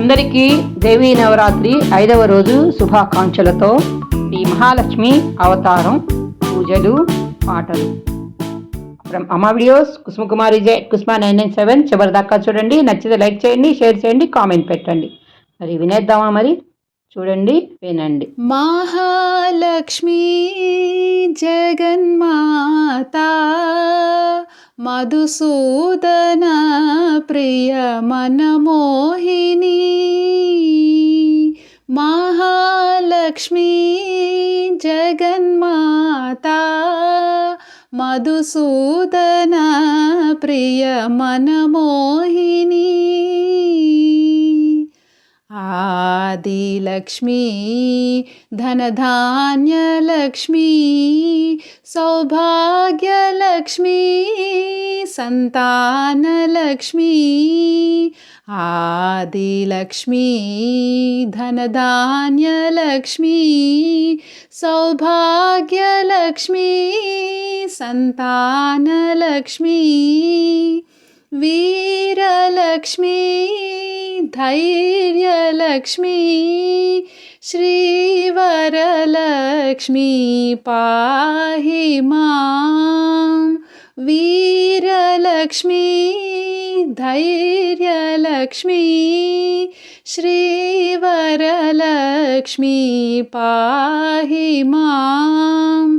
అందరికీ దేవీ నవరాత్రి ఐదవ రోజు శుభాకాంక్షలతో ఈ మహాలక్ష్మి అవతారం పూజలు పాటలు. ఫ్రమ్ అమ్మా వీడియోస్ కుసుమకుమారి జై కుసుమ నైన్ నైన్ సెవెన్ చివరి దాకా చూడండి. నచ్చితే లైక్ చేయండి షేర్ చేయండి కామెంట్ పెట్టండి. మరి వినేద్దామా మరి? చూడండి వినండి. మహాలక్ష్మి జగన్మాత मधुसूदनप्रिय मनमोहिनी। महालक्ष्मी जगन्माता। मधुसूदनप्रिय मनमोहिनी। आदिलक्ष्मी धनधान्यलक्ष्मी सौभाग्यलक्ष्मी सन्तानलक्ष्मी आदिलक्ष्मी धनधान्यलक्ष्मी सौभाग्यलक्ष्मी सन्तानलक्ष्मी वीरलक्ष्मी धैर्यलक्ष्मी श्रीवरलक्ष्मी पाहि मां। वीरलक्ष्मी धैर्यलक्ष्मी श्रीवरलक्ष्मी पाहि मां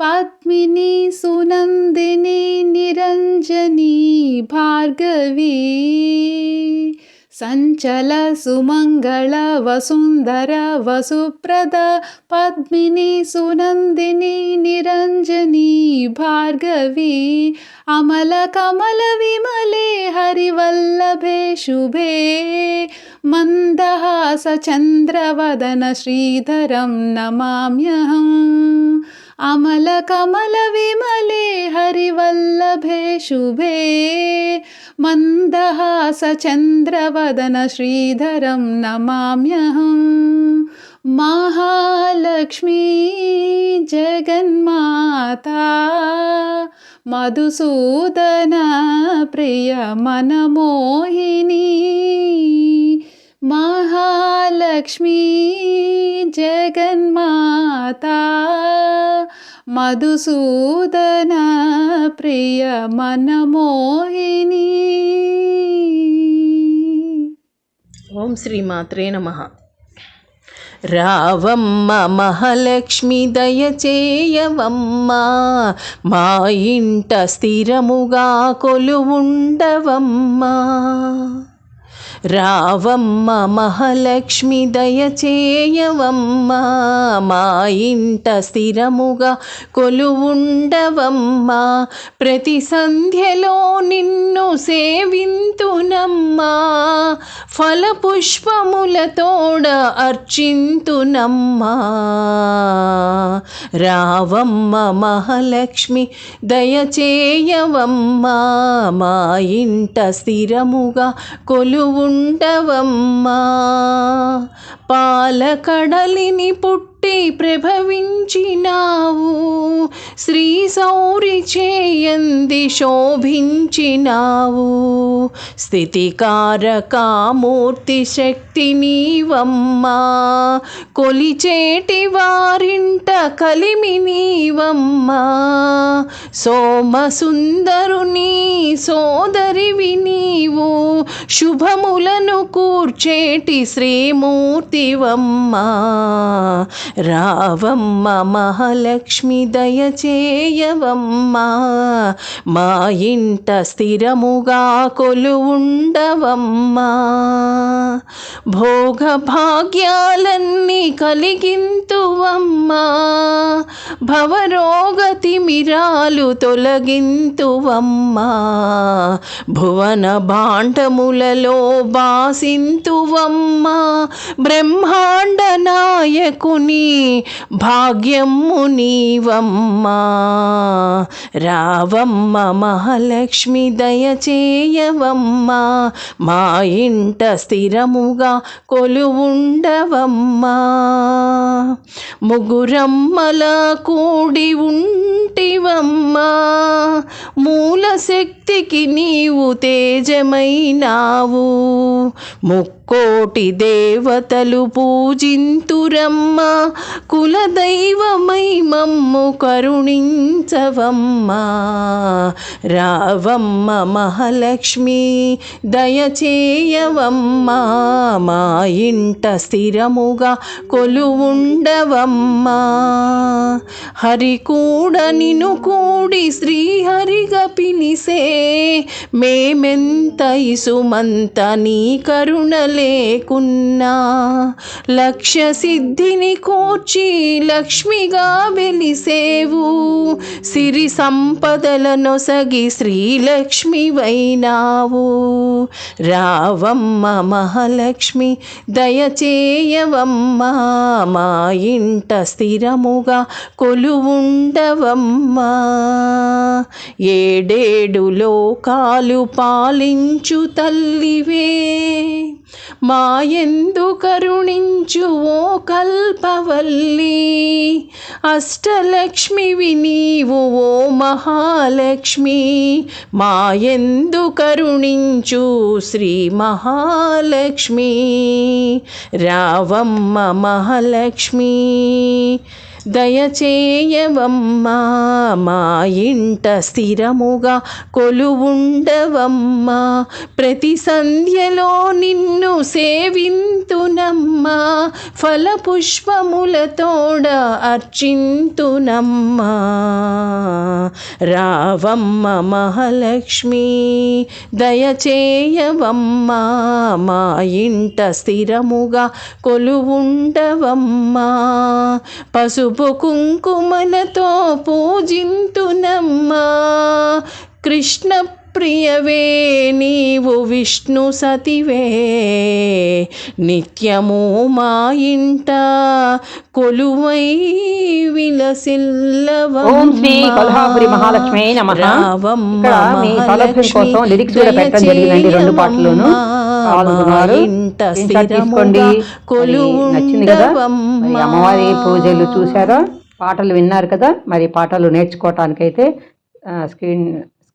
पद्मिनी सुनन्दिनी निरञ्जनी भार्गवी सञ्चल सुमङ्गल वसुन्धर वसुप्रद पद्मिनी सुनन्दिनी निरञ्जनी भार्गवी अमलकमलविमले हरिवल्लभे शुभे मन्दहासचन्द्रवदन श्रीधरं नमाम्यहम् अमलकमलविमले हरिवल्लभे शुभे। मन्दहासचन्द्रवदन श्रीधरं नमाम्यहम् महालक्ष्मी जगन्माता। मधुसूदन प्रिय मनमोहिनी లక్ష్మీ జగన్మాతా మధుసూదన ప్రియ మనమోహిని. ఓం శ్రీ మాత్రే నమ. రావమ్మ మహాలక్ష్మి దయచేయవమ్మా. మా ఇంట స్థిరముగా కొలువుండవమ్మా. రావమ్మ మహాలక్ష్మి దయచేయవమ్మ మా ఇంట స్థిరముగా కొలువుండవమ్మ ప్రతి సంధ్యలో నిన్ను సేవింతునమ్మా ఫలపుష్పములతోడ అర్చింతునమ్మా. రావమ్మ మహాలక్ష్మి దయచేయవమ్మ మా ఇంట స్థిరముగా కొలువు కొలువుండవమ్మా పాలకడలిని పుట్టి ప్రభవించినావు. శ్రీ సౌరి చేయంది శోభించినావు. స్థితికారకామూర్తి శక్తి నీవమ్మా. కొలిచేటి వారింట కలిమి నీవమ్మా. సోమసుందరుని సోదరివి నీవు. శుభములను కూర్చేటి శ్రీమూర్తివమ్మా. రావమ్మ మహాలక్ష్మి దయచేయవమ్మ. మా ఇంట స్థిరముగా కొలువుండవమ్మా. భోగ భాగ్యాలన్నీ కలిగింతువమ్మా. భవరోగతి మిరాలు తొలగింతువమ్మా. భువన భాండములలో బాసింతువమ్మా. బ్రహ్మాండ నాయకుని భాగ్యము నీవమ్మా. రావమ్మ మహాలక్ష్మి దయచేయవమ్మా మా ఇంట స్థిరముగా కొలువుండవమ్మా. ముగురమ్మల కూడి ఉంటివమ్మా. మూల శక్తికి నీవు తేజమైనావు. ముక్కోటి దేవతలు పూజింతురమ్మ. కులదైవమై మమ్ము కరుణించవమ్మా. రావమ్మ మహాలక్ష్మి దయచేయవమ్మా. మా ఇంట స్థిరముగా కొలువుండవమ్మా. హరి కూడ నిను కూడి శ్రీహరిగా పిలిసే మేమెంత ఇసుమంత నీ కరుణ లేకున్నా. లక్ష్య సిద్ధిని కోర్చి లక్ష్మిగా వెలిసేవు. సిరి సంపదలనొసగి శ్రీలక్ష్మి వైనావు రావమ్మ మహాలక్ష్మి దయచేయవమ్మా మా ఇంట స్థిరముగా కొలువుండవమ్మ. ఏడేడు లోకాలు పాలించు తల్లివే మాయందు కరుణించు ఓ కల్పవల్లి. అష్టలక్ష్మివి నీవు ఓ మహాలక్ష్మి మాయందు కరుణించు శ్రీ మహాలక్ష్మి. రావమ్మ మహాలక్ష్మి. దయచేయవమ్మా మా ఇంట స్థిరముగా కొలువుండవమ్మా. ప్రతి సంధ్యలో నిన్ను సేవింతునమ్మా. ఫలపుష్పములతోడ అర్చింతునమ్మా. రావమ్మ మహాలక్ష్మి దయచేయవమ్మా మా ఇంట స్థిరముగా కొలువుండవమ్మా. పసుపు కుంకుమలతో పూజింతునమ్మా. కృష్ణ ప్రియవే నీవు విష్ణు సతివే. నిత్యము మా ఇంట కొలువై విలసిల్లవ ఓం శ్రీ కొల్హాపురి మహాలక్ష్మి నమః. ఇక్కడ మీ సౌలభ్యం కోసం లిరిక్స్ కూడా పెట్టడం జరిగిందండి రెండు తీసుకోండి. నచ్చింది కదా? అమ్మవారి పూజలు చూసారా పాటలు విన్నారు కదా? మరి పాటలు నేర్చుకోవటానికైతే స్క్రీన్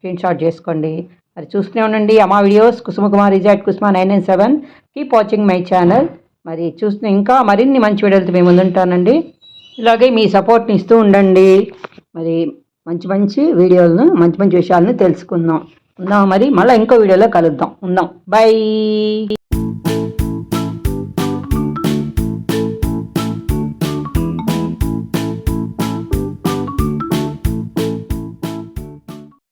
స్క్రీన్ షాట్ చేసుకోండి. మరి చూస్తూనే ఉండండి. అమ్మా videos Kusuma Kumar resort Kusuma nine nine seven. Keep watching my channel. మరి చూస్తున్న ఇంకా మరిన్ని మంచి వీడియోలతో మేము ముందుంటానండి. ఇలాగే మీ సపోర్ట్ని ఇస్తూ ఉండండి. మరి మంచి మంచి వీడియోలను మంచి మంచి విషయాలను తెలుసుకుందాం. ఉందాం మరి? మళ్ళీ ఇంకో వీడియోలో కలుద్దాం. ఉందాం. బై.